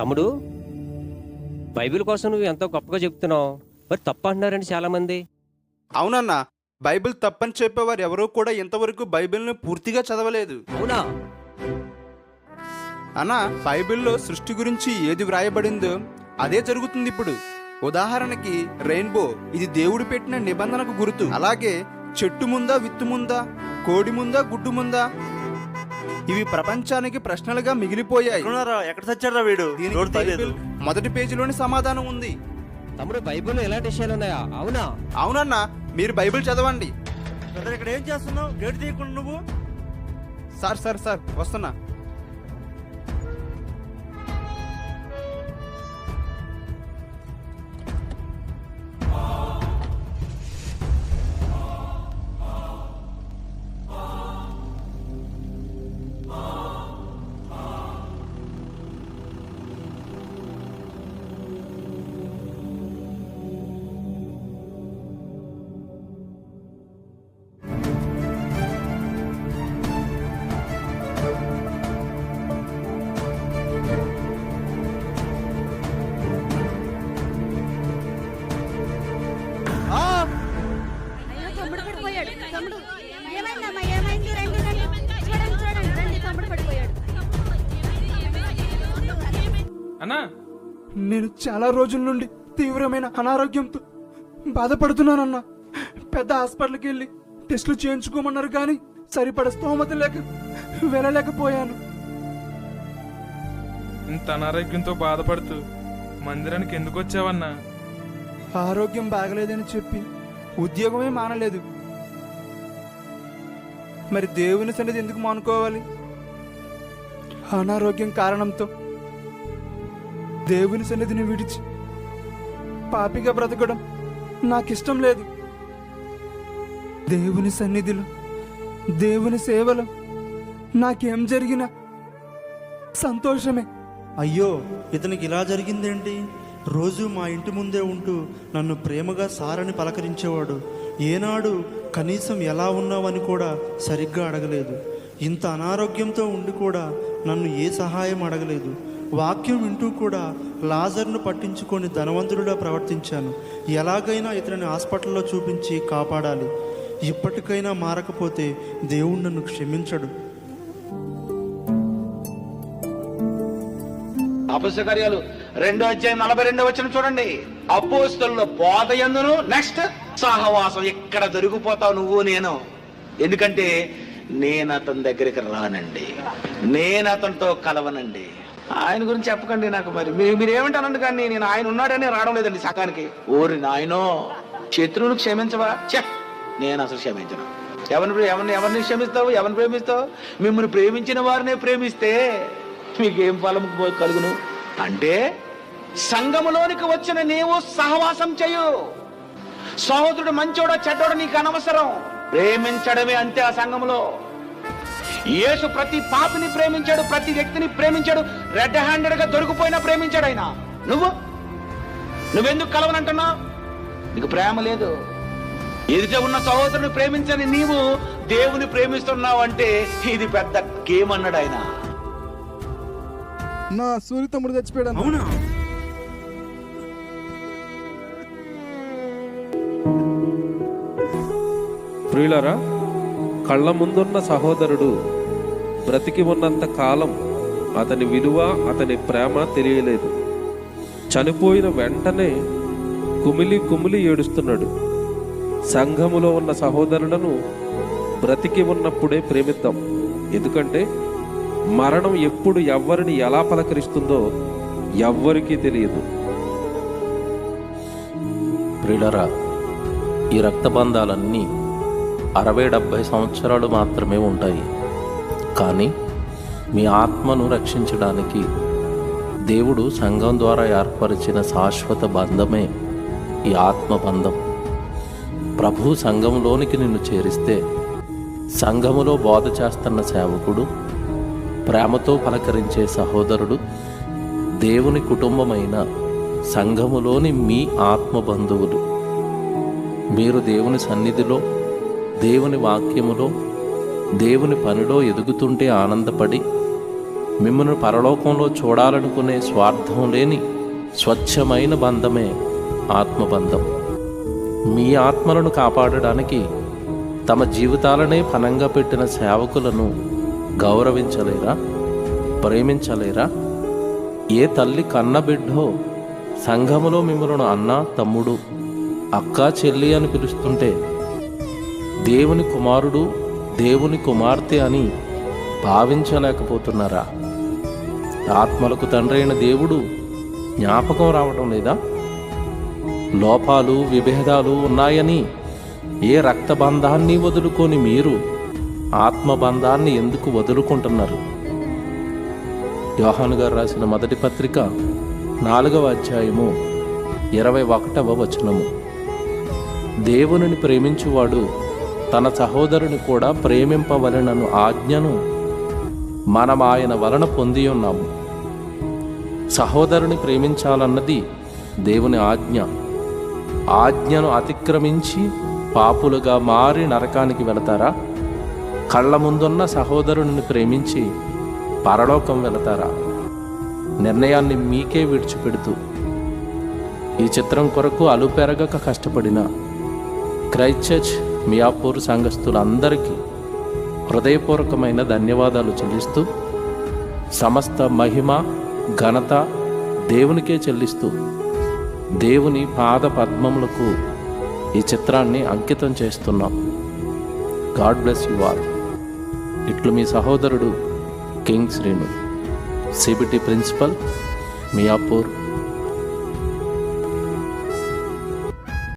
తమ్ముడు బైబిల్ కోసం నువ్వు ఎంతో గొప్పగా చెప్తున్నావు. మరి తప్పు అంటున్నారండి చాలా మంది అవునన్నా బైబిల్ తప్పని చెప్పేవారు ఎవరూ కూడా ఇంతవరకు బైబిల్ని పూర్తిగా చదవలేదు. అవునా? అన్నా బైబిల్లో సృష్టి గురించి ఏది వ్రాయబడిందో అదే జరుగుతుంది ఇప్పుడు. ఉదాహరణకి రెయిన్బో ఇది దేవుడు పెట్టిన నిబంధనకు గుర్తు. అలాగే చెట్టు ముందా విత్తు ముందా కోడి ముందా గుడ్డు ముందా ఇవి ప్రపంచానికి ప్రశ్నలుగా మిగిలిపోయాయి. ఎక్కడున్నారా? ఎక్కడ చచ్చారా వీడు? దీనికి రోడ్ తీయలేదు. బైబిల్ మొదటి పేజీలోని సమాధానం ఉంది. తమ్ముడు బైబిల్లో ఎలాంటి విషయాలు ఉన్నాయా? అవునా? అవునన్నా మీరు బైబిల్ చదవండి. బ్రదర్ ఇక్కడ ఏం చేస్తున్నావు? గేట్ తీయకుండా నువ్వు? సార్ సార్ సార్ వస్తున్నా. నేను చాలా రోజుల నుండి తీవ్రమైన అనారోగ్యంతో బాధపడుతున్నానన్నా. పెద్ద హాస్పిటల్కి వెళ్ళి టెస్టులు చేయించుకోమన్నారు కానీ సరిపడ స్తోమత లేక వెళ్ళలేకపోయాను. ఇంత అనారోగ్యంతో బాధపడుతూ మందిరానికి ఎందుకు వచ్చావన్నా? ఆరోగ్యం బాగలేదని చెప్పి ఉద్యోగమే మానలేదు. మరి దేవుని సన్నిధి ఎందుకు మానుకోవాలి? అనారోగ్యం కారణంతో దేవుని సన్నిధిని విడిచి పాపిగా బ్రతకడం నాకిష్టం లేదు. దేవుని సన్నిధిలో దేవుని సేవలో నాకేం జరిగినా సంతోషమే. అయ్యో ఇతనికి ఇలా జరిగిందేంటి? రోజు మా ఇంటి ముందే ఉంటూ నన్ను ప్రేమగా సారని పలకరించేవాడు. ఏనాడు కనీసం ఎలా ఉన్నావని కూడా సరిగ్గా అడగలేదు. ఇంత అనారోగ్యంతో ఉండి కూడా నన్ను ఏ సహాయం అడగలేదు. వాక్యం వింటూ కూడా లాజర్ను పట్టించుకొని ధనవంతుడుగా ప్రవర్తించాను. ఎలాగైనా ఇతనిని హాస్పిటల్లో చూపించి కాపాడాలి. ఇప్పటికైనా మారకపోతే దేవుడు నన్ను క్షమించడు. అపస్య రెండో అధ్యాయం నలభై రెండో వచ్చిన చూడండి. అపోస్తుల బోధ ఎందును? నెక్స్ట్ సహవాసం. ఇక్కడ దొరికిపోతావు నువ్వు నేను? ఎందుకంటే నేను అతని దగ్గరికి రానండి. నేను అతనితో కలవనండి. ఆయన గురించి చెప్పకండి నాకు మరి. మీరు మీరు ఏమంటానండి కానీ నేను ఆయన ఉన్నాడని రావడం లేదండి సకానికి ఓరి నాయనో శత్రువును క్షమించవా? చె నేను అసలు క్షమించను. ఎవరిని ఎవరిని ఎవరిని క్షమిస్తావు? ఎవరిని ప్రేమిస్తావు? మిమ్మల్ని ప్రేమించిన వారినే ప్రేమిస్తే మీకేం ఫలం కలుగును? అంటే సంఘములోనికి వచ్చిన నీవు సహవాసం చేయు. సహోదరుడు మంచోడో చెడ్డోడో నీకు అనవసరం. ప్రేమించడమే అంతే ఆ సంఘములో. యేసు ప్రతి పాపిని ప్రేమించాడు ప్రతి వ్యక్తిని ప్రేమించాడు రెడ్ హ్యాండెడ్గా దొరికిపోయినా ప్రేమించాడు ఆయన. నువ్వు? నువ్వెందుకు కలవనంటున్నావు? నీకు ప్రేమ లేదు. ఎదుట ఉన్న సహోదరుని ప్రేమించని నీవు దేవుని ప్రేమిస్తున్నావు అంటే ఇది పెద్ద గేమ్ అన్నాడు ఆయన. నా సూర్య తమ్ముడు చచ్చిపోయాడు అవునా? ప్రియులరా కళ్ళ ముందున్న సహోదరుడు బ్రతికి ఉన్నంత కాలం అతని విలువ అతని ప్రేమ తెలియలేదు. చనిపోయిన వెంటనే కుమిలి కుమిలి ఏడుస్తున్నాడు. సంఘములో ఉన్న సహోదరులను బ్రతికి ఉన్నప్పుడే ప్రేమిద్దాం. ఎందుకంటే మరణం ఎప్పుడు ఎవ్వరిని ఎలా పలకరిస్తుందో ఎవ్వరికీ తెలియదు. ప్రిడరా ఈ రక్తబంధాలన్నీ అరవై డెబ్భై సంవత్సరాలు మాత్రమే ఉంటాయి. కానీ మీ ఆత్మను రక్షించడానికి దేవుడు సంఘం ద్వారా ఏర్పరిచిన శాశ్వత బంధమే ఈ ఆత్మ బంధం ప్రభు సంఘంలోనికి నిన్ను చేరిస్తే సంఘములో బోధ చేస్తున్న సేవకుడు ప్రేమతో పలకరించే సహోదరుడు దేవుని కుటుంబమైన సంఘములోని మీ ఆత్మ బంధువులు మీరు దేవుని సన్నిధిలో దేవుని వాక్యములో దేవుని పనిలో ఎదుగుతుంటే ఆనందపడి మిమ్మల్ని పరలోకంలో చూడాలనుకునే స్వార్థం లేని స్వచ్ఛమైన బంధమే ఆత్మబంధం. మీ ఆత్మలను కాపాడడానికి తమ జీవితాలనే పనంగా పెట్టిన సేవకులను గౌరవించలేరా? ప్రేమించలేరా? ఏ తల్లి కన్నబిడ్డో సంఘములో మిమ్మల్ని అన్న తమ్ముడు అక్క చెల్లి అని పిలుస్తుంటే దేవుని కుమారుడు దేవుని కుమార్తె అని భావించలేకపోతున్నారా? ఆత్మలకు తండ్రి అయిన దేవుడు జ్ఞాపకం రావటం లేదా? లోపాలు విభేదాలు ఉన్నాయని ఏ రక్తబంధాన్ని వదులుకొని మీరు ఆత్మబంధాన్ని ఎందుకు వదులుకుంటున్నారు? యోహాను గారు రాసిన మొదటి పత్రిక నాలుగవ అధ్యాయము ఇరవై ఒకటవ వచనము. దేవునిని ప్రేమించువాడు తన సహోదరుని కూడా ప్రేమింపవలెనను ఆజ్ఞను మనం ఆయన వలన పొంది ఉన్నాము. సహోదరుని ప్రేమించాలన్నది దేవుని ఆజ్ఞ. ఆజ్ఞను అతిక్రమించి పాపులుగా మారి నరకానికి వెళతారా? కళ్ళ ముందున్న సహోదరుని ప్రేమించి పరలోకం వెళతారా? నిర్ణయాన్ని మీకే విడిచిపెడుతూ ఈ చిత్రం కొరకు అలుపెరగక కష్టపడిన క్రైస్ట్ చర్చ్ మియాపూర్ సంఘస్థులందరికీ హృదయపూర్వకమైన ధన్యవాదాలు చెల్లిస్తూ సమస్త మహిమ ఘనత దేవునికే చెల్లిస్తూ దేవుని పాద పద్మములకు ఈ చిత్రాన్ని అంకితం చేస్తున్నాం. God bless you all. ఇట్లు మీ సహోదరుడు king Srinu CBT principal Miyapur